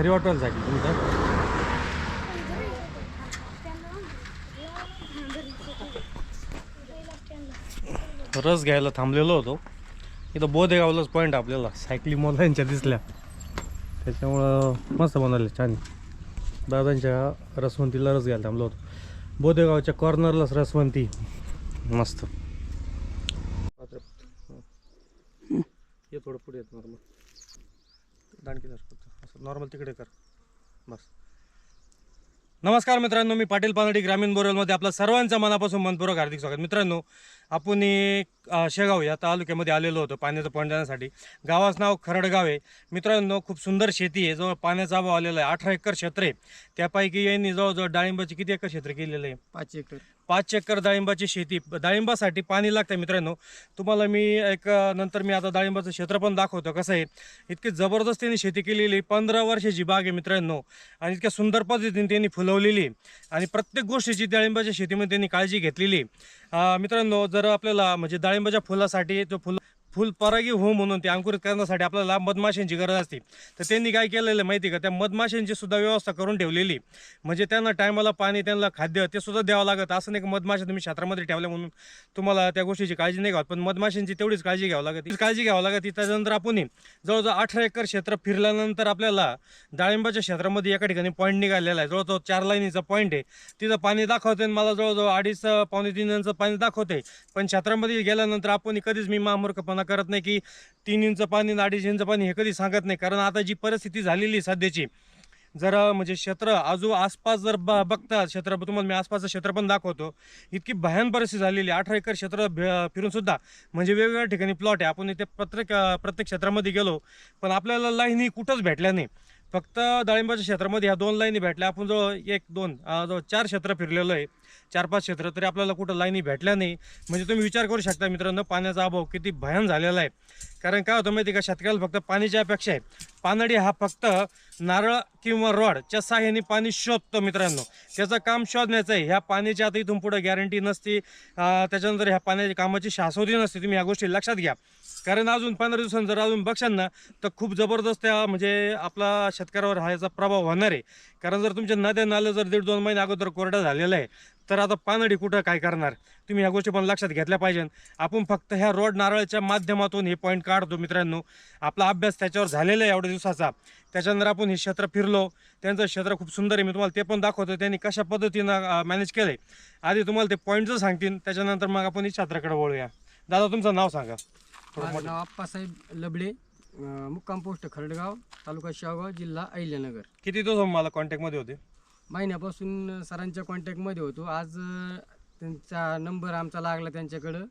भारी वाटेल सायकल तुमचं रस घ्यायला थांबलेलो होतो. इथं बोधेगावलाच पॉईंट आपल्याला. सायकली मोलांच्या दिसल्या. त्याच्यामुळं मस्त बनवले छान. दादांच्या रसवंतीला रस घ्यायला थांबलो होतो. बोधेगावच्या कॉर्नरलाच रसवंती. मस्त. ये थोडं पुढे येत नॉर्मल दांडकी नॉर्मल तिकडे कर. बस. नमस्कार मित्रांनो मी पाटील पानडी ग्रामीण बोरेलमध्ये आपलं सर्वांचं मनापासून मनपूर्वक हार्दिक स्वागत. मित्रांनो आपण शेगाव या तालुक्यामध्ये आलेलो होतो पाण्याचं पॉईंट देण्यासाठी गावाचं नाव खरडगाव आहे. मित्रांनो खूप सुंदर शेती आहे. जवळ पाण्याचा अभाव आलेला आहे. अठरा एकर क्षेत्र आहे. त्यापैकी यांनी जवळजवळ डाळिंबाची किती एकर क्षेत्र केलेलं आहे? पाच एकर. पाच एकर डाळिंबाची शेती डाळिंबासाठी पाणी लागतं मित्रांनो. तुम्हाला मी एक नंतर मी आता डाळिंबाचं क्षेत्र पण दाखवतो कसं आहे. इतकी जबरदस्तीने शेती केलेली पंधरा वर्षाची बाग आहे मित्रांनो. आणि इतक्या सुंदर पद्धतीने त्यांनी फुलवलेली आणि प्रत्येक गोष्टीची डाळिंबाच्या शेतीमध्ये त्यांनी काळजी घेतलेली मित्रांनो जर आपल्याला म्हणजे डाळिंबाच्या फुलासाठी तो फुलं फुल परागी हो म्हणून ते अंकुरित करण्यासाठी आपल्याला मधमाशांची गरज असते. तर त्यांनी काय केलेलं आहे माहिती आहे का? त्या मधमाशांची सुद्धा व्यवस्था करून ठेवलेली म्हणजे त्यांना टायमाला पाणी त्यांना खाद्य ते सुद्धा द्यावं लागत. असं नाही की मधमाशा तुम्ही क्षेत्रामध्ये ठेवल्या म्हणून तुम्हाला त्या गोष्टीची काळजी नाही घ्यावत पण मधमाशांची तेवढीच काळजी घ्यावं लागत. काळजी घ्यावं लागत त्याच्यानंतर आपण जवळजवळ अठरा एकर क्षेत्र फिरल्यानंतर आपल्याला डाळिंबाच्या क्षेत्रामध्ये एका ठिकाणी पॉईंट निघालेला आहे. जवळजवळ चार लाईनीचा पॉईंट आहे. तिथं पाणी दाखवते आणि मला जवळजवळ अडीच पावणे तीन पाणी दाखवते पण क्षेत्रामध्ये गेल्यानंतर आपण कधीच मी महामूर्खपणा करत नाही की तीन इंच पाणी आणि अडीच इंच पाणी हे कधी सांगत नाही. कारण आता जी परिस्थिती झालेली आहे सध्याची जर म्हणजे क्षेत्र आजू आसपास जर ब बघता क्षेत्र तुम्हाला मी आसपासचं क्षेत्र पण दाखवतो. इतकी भयान परिस्थिती झालेली आहे. अठरा एकर क्षेत्र फिरून सुद्धा म्हणजे वेगवेगळ्या ठिकाणी प्लॉट आहे. आपण इथे प्रत्येक प्रत्येक क्षेत्रामध्ये गेलो पण आपल्याला लाईनी कुठंच भेटल्या नाही. फक्त डाळिंबाच्या क्षेत्रामध्ये ह्या दोन लाईनी भेटल्या. आपण जवळ एक दोन जो जवळ चार क्षेत्र फिरलेलो आहे. चार पाच क्षेत्र तरी आपल्याला कुठं लाईनी भेटल्या नाही. म्हणजे तुम्ही विचार करू शकता मित्रांनो पाण्याचा अभाव किती भयान झालेला आहे. कारण काय होतं माहिती आहे का? शेतकऱ्याला फक्त पाण्याची अपेक्षा आहे. पानडी हा फक्त नारळ किंवा रॉडच्या साह्याने पाणी शोधतो मित्रांनो. त्याचं काम शोधण्याचं आहे. ह्या पाण्याची आता इथून पुढे गॅरंटी नसते. त्याच्यानंतर ह्या पाण्याच्या कामाची शाश्वती नसते. तुम्ही ह्या गोष्टी लक्षात घ्या. कारण अजून पंधरा दिवसांनी जर अजून बघशाल ना तर खूप जबरदस्त म्हणजे आपला शेतकऱ्यावर हा याचा प्रभाव होणार आहे. कारण जर तुमच्या नद्या नालं जर दीड दोन महिने अगोदर कोरडा झालेला आहे तर आता पानडी कुठं काय करणार? तुम्ही ह्या गोष्टी पण लक्षात घेतल्या पाहिजे आपण फक्त ह्या रोड नारळच्या माध्यमातून हे पॉईंट काढतो मित्रांनो. आपला अभ्यास त्याच्यावर झालेला आहे एवढ्या दिवसाचा. त्याच्यानंतर आपण हे क्षेत्र फिरलो. त्यांचं क्षेत्र खूप सुंदर आहे. मी तुम्हाला ते पण दाखवतो. त्यांनी कशा पद्धतीनं मॅनेज केलं आधी तुम्हाला ते पॉईंटचं सांगतील त्याच्यानंतर मग आपण हे क्षेत्राकडे वळूया. दादा तुमचं नाव सांगा. नाव आप्पासाहेब लबडे. अं, मुक्काम पोस्ट खरडगाव तालुका शेवगाव जिल्हा अहिल्यानगर. किती दिवस मला कॉन्टॅक्टमध्ये होते? महिन्यापासून सरांच्या कॉन्टॅक्टमध्ये होतो. आज अं, त्यांचा नंबर आमचा लागला त्यांच्याकडं.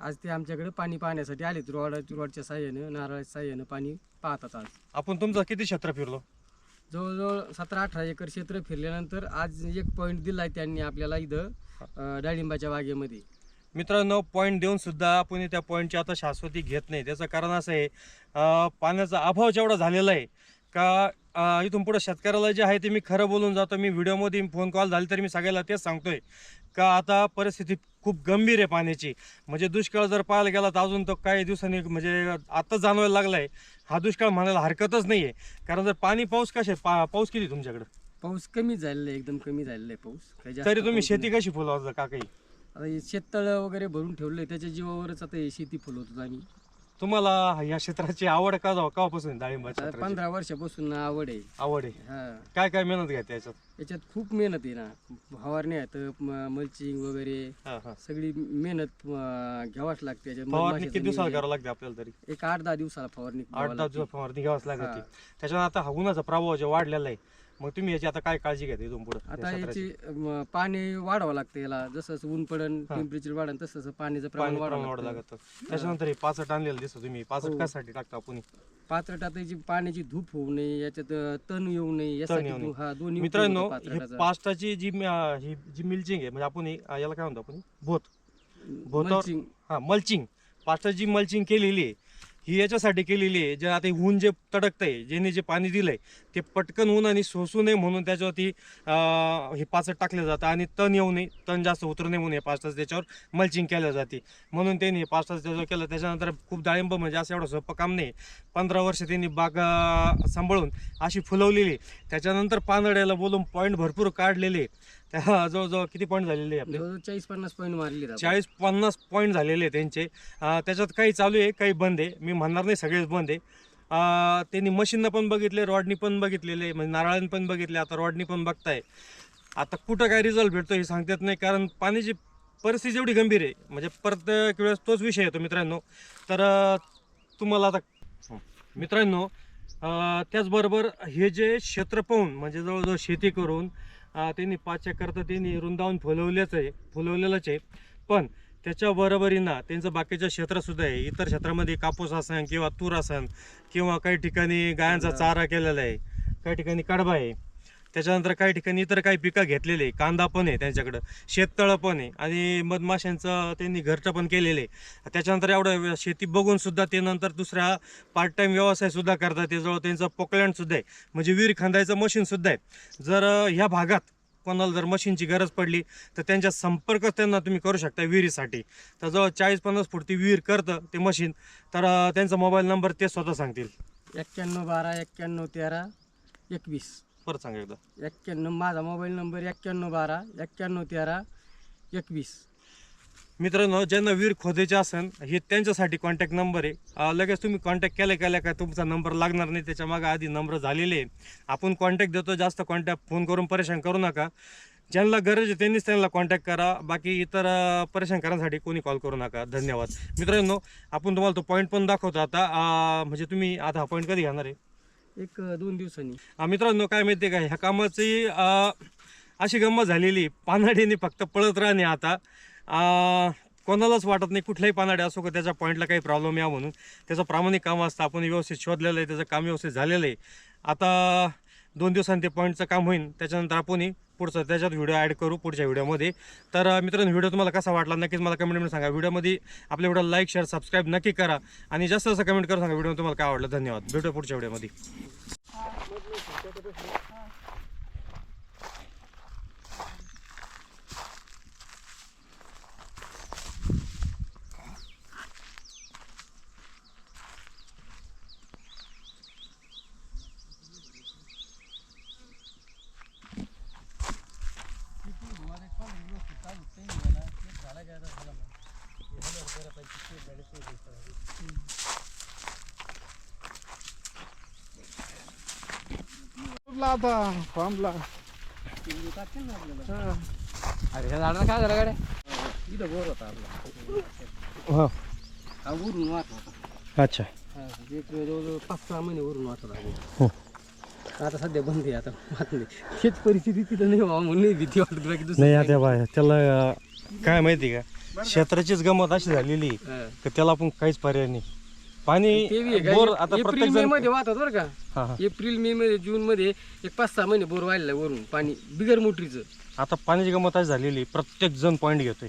आज ते आमच्याकडे पाणी पाहण्यासाठी आलेत. रोड रोडच्या साह्यानं नारळाच्या साह्यानं पाणी पाहतात आज. आपण तुमचं किती क्षेत्र फिरलो? जवळजवळ सतरा अठरा एकर क्षेत्र फिरल्यानंतर आज एक पॉईंट दिलाय त्यांनी आपल्याला इथं अं, डाळिंबाच्या बागेमध्ये. मित्रांनो पॉईंट देऊन सुद्धा आपण त्या पॉईंटची आता शाश्वती घेत नाही. त्याचं कारण असं आहे पाण्याचा अभाव जेवढा झालेला आहे का इथून पुढे शेतकऱ्याला जे आहे ते मी खरं बोलून जातो. मी व्हिडिओमध्ये फोन कॉल झाले तरी मी सगळ्याला तेच सांगतोय का आता परिस्थिती खूप गंभीर आहे पाण्याची. म्हणजे दुष्काळ जर पाहायला गेला तर अजून तो काही दिवसांनी म्हणजे आता जाणवायला लागला आहे हा दुष्काळ म्हणायला हरकतच नाही आहे कारण जर पाणी पाऊस कसे पा पाऊस किती तुमच्याकडे? पाऊस कमी झालेला आहे एकदम कमी झालेला आहे पाऊस. तरी तुम्ही शेती कशी फुलवता का काही. आता हे शेततळ वगैरे भरून ठेवलंय त्याच्या जीवावरच आता हे शेती फुलवतो आम्ही तुम्हाला या क्षेत्राची आवड का जाऊ केव्हापासून आहे डाळिंबा आता क्षेत्राची? पंधरा वर्षापासून आवड आहे. आवड आहे. हा. काय काय मेहनत घ्या त्याच्यात याच्यात खूप मेहनत आहे ना. फवारणी आहेत मल्चिंग वगैरे. हा हा. सगळी मेहनत अं, घ्यावाच लागते याच्यात. फवारणी मधमाशाचं किती दिवसाला नियोजन. करावं लागते आपल्याला तरी? एक आठ दहा दिवसाला फवारणी आठ करावं दहा लागते. दिवस फवारणी घ्यावाच लागते. त्याच्यानं आता हा उन्हाचा प्रभाव जे वाढलेला आहे मग तुम्ही याची आता काय काळजी घेते इथून पुढे आता याची पाणी वाढावं लागतं याला जसं जसं ऊन पडन. टेम्परेचर वाढन तसं तसं पाण्याचं प्रमाण पाणी प्रमाण वाढावं वाढ लागतं लागत त्याच्यानंतर हे पाचट आणलेलं दिसतो तुम्ही पाचट हो. कशासाठी टाकता आपण पात्रटात याची पाण्याची धूप होऊ नये याच्यात अं, तण येऊ नये यासाठी येऊ नये. दो- हा दोन्ही मित्रांनो उपयोग होतो हे पात्रटाचा. पास्टाची जी मी- अं, ही जी मिल्चिंग आहे म्हणजे आपण हे- अं, याला काय म्हणतो आपण भोत भोतावर- Mulching. हा मल्चिंग पास्टाची जी मल्चिंग केलेली आहे ही याच्यासाठी केलेली आहे. जे आता ऊन जे तडकतंय ज्याने जे पाणी दिलंय ते पटकन ऊन आणि सोसू नये म्हणून त्याच्यावरती हे पाचट टाकलं जातं आणि तण येऊ नये. तण जास्त उतरू नये म्हणून हे पाच तास त्याच्यावर मल्चिंग केलं जाते. म्हणून त्यांनी हे पाच तास त्याच्यावर केलं त्याच्यानंतर खूप डाळिंब म्हणजे असं एवढं सोपं काम नाही. पंधरा वर्ष त्यांनी बाग सांभाळून अशी फुलवलेली त्याच्यानंतर पानड्याला बोलून पॉईंट भरपूर काढलेले त्या जवळजवळ किती पॉईंट झालेले आहे आपले? जवळजवळ चाळीस पन्नास पॉईंट मारले चाळीस पन्नास पॉईंट झालेले आहे त्यांचे. अं, त्याच्यात काही चालू आहे काही बंद आहे. मी म्हणणार नाही सगळेच बंद आहे. अं, त्यांनी मशीननं पण बघितले रॉडनी पण बघितलेले म्हणजे नारळांनी पण बघितले आता रॉडनी पण बघताय. आता कुठं काय रिझल्ट भेटतो हे सांगता येत नाही कारण पाण्याची परिस्थिती एवढी गंभीर आहे म्हणजे प्रत्येक वेळेस तोच विषय येतो मित्रांनो. तर अं, तुम्हाला आता हं. मित्रांनो अं, त्याचबरोबर हे जे क्षेत्र पाहून म्हणजे जवळजवळ शेती करून त्यांनी पाच एकर तर त्यांनी रुंदावून फुलवल्याच आहे फुलवलेलंच आहे. पण त्याच्या बरोबरीनं त्यांचं बाकीचं क्षेत्रसुद्धा आहे. इतर क्षेत्रामध्ये कापूस असन किंवा तूर असन किंवा काही ठिकाणी गायांचा चारा केलेला आहे काही ठिकाणी कडबा आहे. त्याच्यानंतर काही ठिकाणी इतर काही पिकं घेतलेले आहे. कांदा पण आहे त्यांच्याकडं शेततळं पण आहे आणि मधमाशांचं त्यांनी घरटं पण केलेलं आहे. त्याच्यानंतर एवढं शेती बघून सुद्धा ते नंतर दुसरा पार्ट टाईम व्यवसायसुद्धा करतात. त्याजवळ त्यांचं पोकलँडसुद्धा आहे. म्हणजे विहीर खांदायचं मशीनसुद्धा आहे. जर ह्या भागात कोणाला जर मशीनची गरज पडली तर त्यांच्या संपर्क त्यांना तुम्ही करू शकता विहिरीसाठी. तर जवळ चाळीस पन्नास फूट ती विहीर करतं ते मशीन तर त्यांचा मोबाईल नंबर ते स्वतः सांगतील. एक्क्याण्णव बारा एक्क्याण्णव तेरा एकवीस. परत सांगा एकदा. एक्क्याण्णव माझा मोबाईल नंबर एक्क्याण्णव बारा एक्क्याण्णव तेरा एकवीस. मित्रांनो ज्यांना विहीर खोदायचे असेल हे त्यांच्यासाठी कॉन्टॅक्ट नंबर आहे. अं, लगेच तुम्ही कॉन्टॅक्ट केल्या केल्या काय तुमचा नंबर लागणार नाही त्याच्यामागे आधी नंबर झालेले आहे आपण कॉन्टॅक्ट देतो जास्त कॉन्टॅक्ट फोन करून परेशान करू नका. ज्यांना गरज आहे त्यांनीच त्यांना कॉन्टॅक्ट करा. बाकी इतर अं, परेशान करण्यासाठी कोणी कॉल करू नका. धन्यवाद. मित्रांनो आपण तुम्हाला तो पॉईंट पण दाखवतो आता. अं, म्हणजे तुम्ही आता हा पॉईंट कधी घेणार आहे? एक दोन दिवसांनी. मित्रांनो काय माहिती आहे का ह्या कामाची अशी गंमत झालेली पानाडीने फक्त पळत राहणे आता. कोणालाच वाटत नाही कुठलाही पानाडे असो का त्याच्या पॉईंटला काही प्रॉब्लेम या म्हणून. त्याचं प्रामाणिक काम असतं. आपण व्यवस्थित शोधलेलं आहे त्याचं काम व्यवस्थित झालेलं आहे. आता दोन दिवसांनी ते पॉईंटचं काम होईल त्याच्यानंतर आपण पुढचं त्याच्यात व्हिडिओ ॲड करू पुढच्या व्हिडिओमध्ये तर मित्रांनो व्हिडिओ तुम्हाला कसा वाटला नक्कीच मला कमेंटमध्ये सांगा. व्हिडिओमध्ये आपल्या व्हिडिओ लाईक शेअर सबस्क्राईब नक्की करा. आणि जास्त जास्त कमेंट करून सांगा व्हिडिओ तुम्हाला काय आवडलं. धन्यवाद. भेटू पुढच्या व्हिडिओमध्ये आता फॉर्मला अरे ह्या झाडाला काय झालं गाड्या? इथं बोर होता आपला. हां. हा उरून होता. अच्छा. हा, जवळजवळ पाच सहा महिने वरून वाहत होता. हो. आता सध्या बंद आहे आता नाही. परिस्थिती तिथं नाही व्हावं म्हणून नाही भीती वाटत बाकी दुसरं नाही काही. आता बाय त्याला काय माहिती का? क्षेत्राचीच गंमत अशी झालेली. की त्याला आपण काहीच पर्याय नाही. पाणी ते बी आहे का? बोर आता एप्रिल प्रत्येक मे जणमध्ये वाहतात बरं का? हा एप्रिल मे मध्ये जून मध्ये एक पाच सहा महिने बोर व्हायला वरून पाणी. बिगर मोटरीचं. आता पाण्याची गंमत अशी झालेली प्रत्येक जण पॉईंट घेतोय.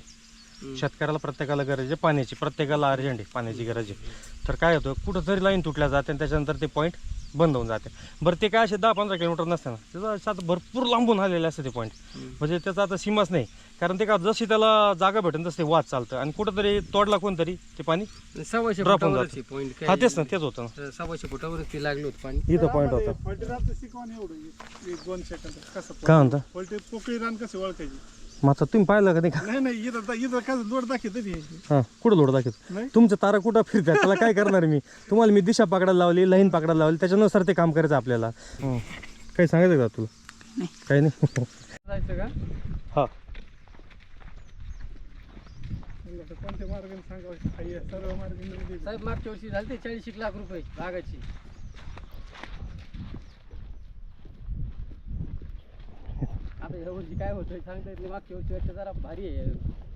हम्म. शेतकऱ्याला प्रत्येकाला गरज आहे पाण्याची. प्रत्येकाला अर्जंट आहे पाण्याची गरज आहे. तर काय होतं कुठं तरी लाईन तुटल्या जाते आणि त्याच्यानंतर ते पॉईंट बंद होऊन जाते. बरं ते काय असे दहा पंधरा किलोमीटर नसते ना. त्याचा आता भरपूर लांबून आलेले असते ते पॉईंट. म्हणजे त्याचा आता सीमाच नाही. कारण ते का जशी त्याला जागा भेटेल तसं ते वाद चालतं. आणि कुठंतरी तोडला कोणतरी ते पाणी सव्वाशे Drop होऊन फुटावरच जातं. point हा तेच ना तेच होतं ना. सव्वाशे फुटावरच ते लागलं होतं पाणी. इथं पॉईंट होता. फलटीराचं शिकवण एवढं एक- एक दोन सेकंद कसं काय म्हणता? पोकळी रान कसं ओळखायची? मग आता तुम्ही पाहिलं का नाही का? नाही नाही इथं इथं कसं लोड दाखवत हां कुठं लोड दाखवत? नाही. तुमचं तारा कुठं फिरतात त्याला काय करणार मी? तुम्हाला मी दिशा पकडायला लावली लाईन पकडायला लावली त्याच्यानुसार ते काम करायचं आपल्याला. हं. काही सांगायचं का तुला? काही नाही. जायचं का? हा. आता कोणत्या मार्गाने सांगावं? सर्व मार्गाने साहेब मागच्या वर्षी झाले ते चाळीस एक लाख रुपये बागाची आता या वर्षी काय होतंय सांगता येत नाही. मागच्या वर्षी जरा भारी आहे.